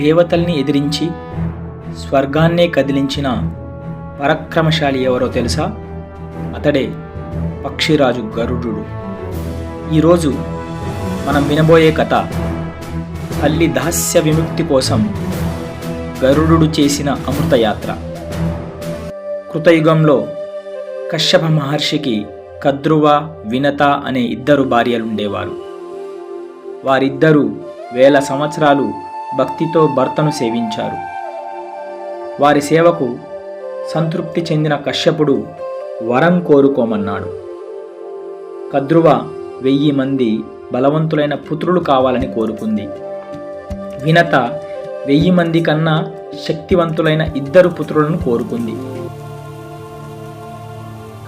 దేవతల్ని ఎదిరించి స్వర్గాన్నే కదిలించిన పరక్రమశాలి ఎవరో తెలుసా? అతడే పక్షిరాజు గరుడు. ఈరోజు మనం వినబోయే కథ తల్లి దాస్య విముక్తి కోసం గరుడు చేసిన అమృతయాత్ర. కృతయుగంలో కశ్యప మహర్షికి కద్రువ వినత అనే ఇద్దరు భార్యలుండేవారు. వారిద్దరూ వేల సంవత్సరాలు భక్తితో భర్తను సేవించారు. వారి సేవకు సంతృప్తి చెందిన కశ్యపుడు వరం కోరుకోమన్నాడు. కద్రువ వెయ్యి మంది బలవంతులైన పుత్రులు కావాలని కోరుకుంది. వినత వెయ్యి మంది కన్నా శక్తివంతులైన ఇద్దరు పుత్రులను కోరుకుంది.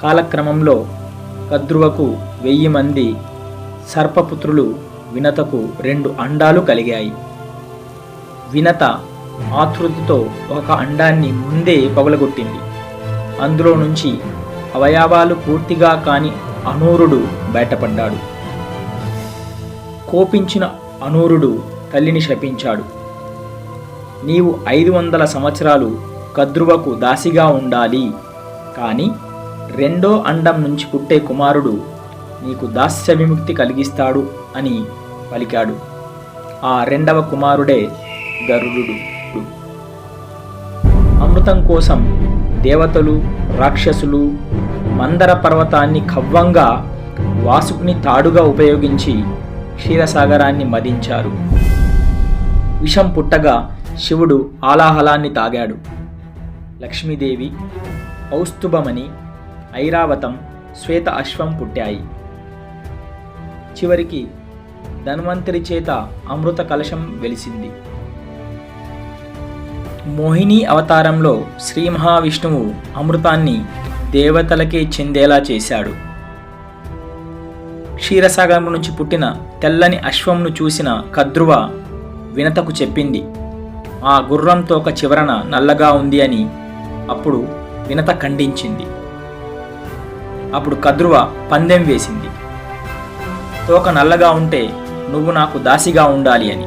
కాలక్రమంలో కద్రువకు వెయ్యి మంది సర్పపుత్రులు వినతకు రెండు అండాలు కలిగాయి. వినత ఆతృతితో ఒక అండాన్ని ముందే పగలగొట్టింది. అందులో నుంచి అవయవాలు పూర్తిగా కాని అనూరుడు బయటపడ్డాడు. కోపించిన అనూరుడు తల్లిని శపించాడు. నీవు ఐదు వందల సంవత్సరాలు కద్రువకు దాసిగా ఉండాలి. కానీ రెండో అండం నుంచి పుట్టే కుమారుడు నీకు దాస్య విముక్తి కలిగిస్తాడు అని పలికాడు. ఆ రెండవ కుమారుడే గరుడు అమృతం కోసం దేవతలు రాక్షసులు మందర పర్వతాన్ని ఖవ్వంగా వాసుకుని తాడుగా ఉపయోగించి క్షీరసాగరాన్ని మదించారు. విషం పుట్టగా శివుడు ఆలాహలాన్ని తాగాడు. లక్ష్మీదేవి కౌస్తుభమని ఐరావతం శ్వేత అశ్వం పుట్టాయి. చివరికి ధన్వంతరి చేత అమృత కలశం వెలిసింది. మోహిని అవతారంలో శ్రీ మహావిష్ణువు అమృతాన్ని దేవతలకే చెందేలా చేశాడు. క్షీరసాగరం నుంచి పుట్టిన తెల్లని అశ్వంను చూసిన కద్రువ వినతకు చెప్పింది. ఆ గుర్రం తోక చివరన నల్లగా ఉంది అని అప్పుడు వినత ఖండించింది. అప్పుడు కద్రువ పందెం వేసింది. తోక నల్లగా ఉంటే నువ్వు నాకు దాసిగా ఉండాలి అని.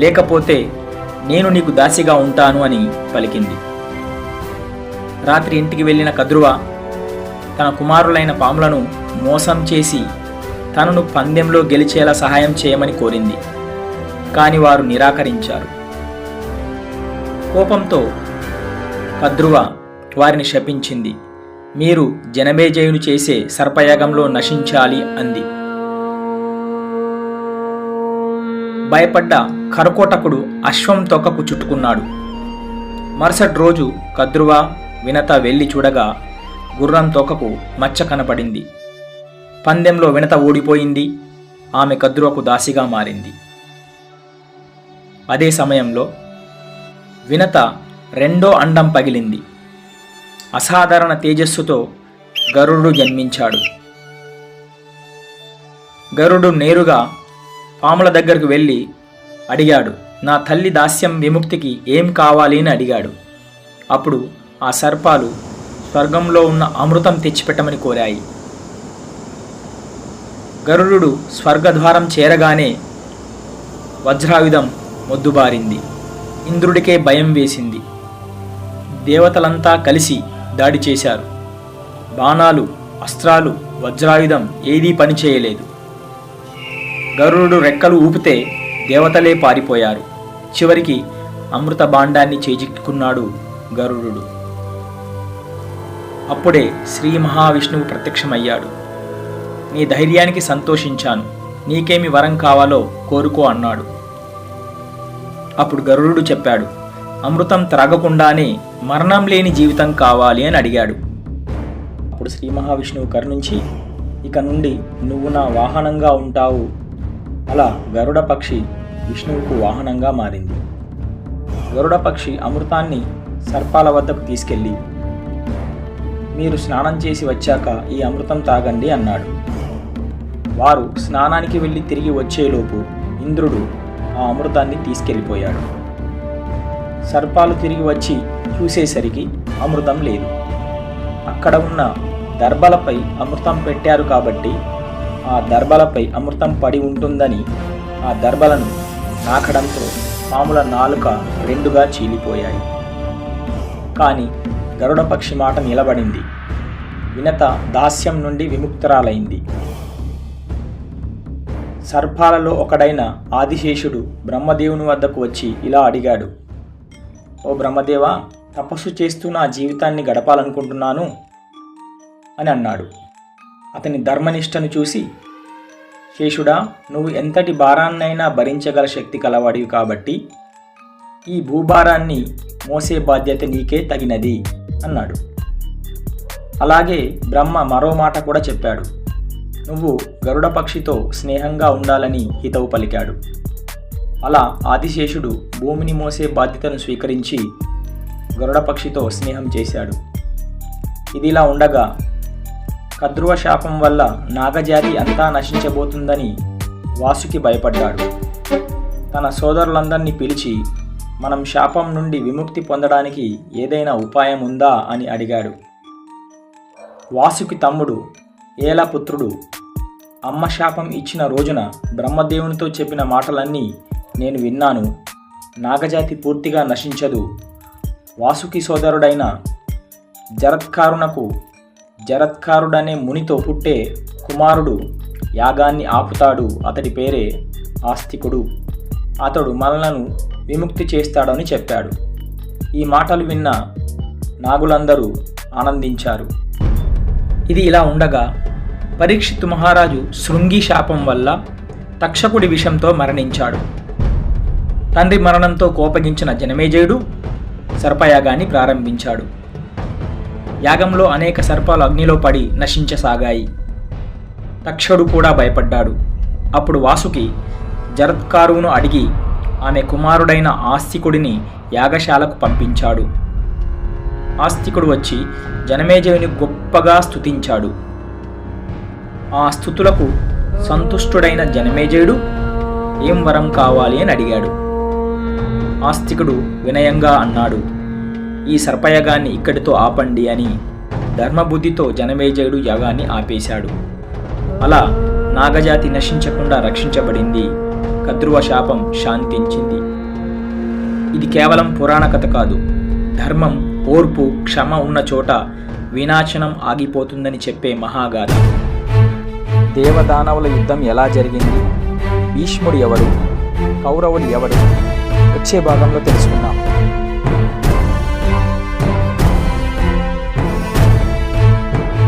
లేకపోతే నేను నీకు దాసిగా ఉంటాను అని పలికింది. రాత్రి ఇంటికి వెళ్ళిన కద్రువ తన కుమారులైన పాములను మోసం చేసి తనను పందెంలో గెలిచేలా సహాయం చేయమని కోరింది. కాని వారు నిరాకరించారు. కోపంతో కద్రువ వారిని శపించింది. మీరు జనమేజయును చేసే సర్పయాగంలో నశించాలి అంది. భయపడ్డ కరకోటకుడు అశ్వం తొక్కకు చుట్టుకున్నాడు. మరుసటి రోజు కద్రువ వినత వెళ్ళి చూడగా గుర్రం తోకకు మచ్చ కనపడింది. పందెంలో వినత ఓడిపోయింది. ఆమె కద్రువకు దాసిగా మారింది. అదే సమయంలో వినత రెండో అండం పగిలింది. అసాధారణ తేజస్సుతో గరుడు జన్మించాడు. గరుడు నేరుగా పాముల దగ్గరకు వెళ్ళి అడిగాడు నా తల్లి దాస్యం విముక్తికి ఏం కావాలి? అని అడిగాడు. అప్పుడు ఆ సర్పాలు స్వర్గంలో ఉన్న అమృతం తెచ్చిపెట్టమని కోరాయి. గరుడు స్వర్గద్వారం చేరగానే వజ్రాయుధం మొద్దుబారింది. ఇంద్రుడికే భయం వేసింది. దేవతలంతా కలిసి దాడి చేశారు. బాణాలు అస్త్రాలు వజ్రాయుధం ఏదీ పనిచేయలేదు. గరుడు రెక్కలు ఊపితే దేవతలే పారిపోయారు. చివరికి అమృత బాండాన్ని చేజిక్కున్నాడు గరుడు. అప్పుడే శ్రీ మహావిష్ణువు ప్రత్యక్షమయ్యాడు. నీ ధైర్యానికి సంతోషించాను. నీకేమి వరం కావాలో కోరుకో అన్నాడు. అప్పుడు గరుడు చెప్పాడు అమృతం త్రాగకుండానే మరణం లేని జీవితం కావాలి అని అడిగాడు. అప్పుడు శ్రీ మహావిష్ణువు కరుణించి ఇక నుండి నువ్వు నా వాహనంగా ఉంటావు. అలా గరుడ పక్షి విష్ణువుకు వాహనంగా మారింది. గరుడ పక్షి అమృతాన్ని సర్పాల వద్దకు తీసుకెళ్ళి మీరు స్నానం చేసి వచ్చాక ఈ అమృతం తాగండి అన్నాడు. వారు స్నానానికి వెళ్ళి తిరిగి వచ్చేలోపు ఇంద్రుడు ఆ అమృతాన్ని తీసుకెళ్ళిపోయాడు. సర్పాలు తిరిగి వచ్చి చూసేసరికి అమృతం లేదు. అక్కడ ఉన్న దర్భలపై అమృతం పెట్టారు కాబట్టి ఆ దర్భలపై అమృతం పడి ఉంటుందని ఆ దర్భలను నాకడంతో పాముల నాలుక రెండుగా చీలిపోయాయి. కానీ గరుడపక్షి మాట నిలబడింది. వినత దాస్యం నుండి విముక్తురాలైంది. సర్పాలలో ఒకడైన ఆదిశేషుడు బ్రహ్మదేవుని వద్దకు వచ్చి ఇలా అడిగాడు. ఓ బ్రహ్మదేవా తపస్సు చేస్తూ నా జీవితాన్ని గడపాలనుకుంటున్నాను? అని అన్నాడు. అతని ధర్మనిష్టను చూసి శేషుడా నువ్వు ఎంతటి భారాన్నైనా భరించగల శక్తి కలవాడివి కాబట్టి ఈ భూభారాన్ని మోసే బాధ్యత నీకే తగినది అన్నాడు. అలాగే బ్రహ్మ మరో మాట కూడా చెప్పాడు. నువ్వు గరుడ పక్షితో స్నేహంగా ఉండాలని హితవు పలికాడు. అలా ఆదిశేషుడు భూమిని మోసే బాధ్యతను స్వీకరించి గరుడ పక్షితో స్నేహం చేశాడు. ఇదిలా ఉండగా కద్రువ శాపం వల్ల నాగజాతి అంతా నశించబోతుందని వాసుకి భయపడ్డాడు. తన సోదరులందరినీ పిలిచి మనం శాపం నుండి విముక్తి పొందడానికి ఏదైనా ఉపాయం ఉందా? అని అడిగాడు. వాసుకి తమ్ముడు ఏలపుత్రుడు అమ్మ శాపం ఇచ్చిన రోజున బ్రహ్మదేవునితో చెప్పిన మాటలన్నీ నేను విన్నాను. నాగజాతి పూర్తిగా నశించదు. వాసుకి సోదరుడైన జరత్కారునకు జరత్కారుడనే మునితో పుట్టే కుమారుడు యాగాన్ని ఆపుతాడు. అతడి పేరే ఆస్తికుడు. అతడు మనలను విముక్తి చేస్తాడని చెప్పాడు. ఈ మాటలు విన్న నాగులందరూ ఆనందించారు. ఇది ఇలా ఉండగా పరీక్షిత్ మహారాజు శృంగి శాపం వల్ల తక్షకుడి విషంతో మరణించాడు. తండ్రి మరణంతో కోపగించిన జనమేజయుడు సర్పయాగాన్ని ప్రారంభించాడు. యాగంలో అనేక సర్పాలు అగ్నిలో పడి నశించసాగాయి. తక్షుడు కూడా భయపడ్డాడు. అప్పుడు వాసుకి జరత్కారువును అడిగి ఆమె కుమారుడైన ఆస్తికుడిని యాగశాలకు పంపించాడు. ఆస్తికుడు వచ్చి జనమేజయుని గొప్పగా స్తుతించాడు. ఆ స్థుతులకు సంతుష్టుడైన జనమేజయుడు ఏం వరం కావాలి? అని అడిగాడు. ఆస్తికుడు వినయంగా అన్నాడు ఈ సర్పయగాన్ని ఇక్కడితో ఆపండి అని ధర్మబుద్ధితో జనమేజయుడు యాగాన్ని ఆపేశాడు. అలా నాగజాతి నశించకుండా రక్షించబడింది. కద్రువ శాపం శాంతించింది. ఇది కేవలం పురాణ కథ కాదు. ధర్మం ఓర్పు క్షమ ఉన్న చోట వినాశనం ఆగిపోతుందని చెప్పే మహాగాథ. దేవదానవుల యుద్ధం ఎలా జరిగింది? భీష్ముడు ఎవరు కౌరవులు ఎవరు? వచ్చే భాగంలో తెలుసుకుందాం.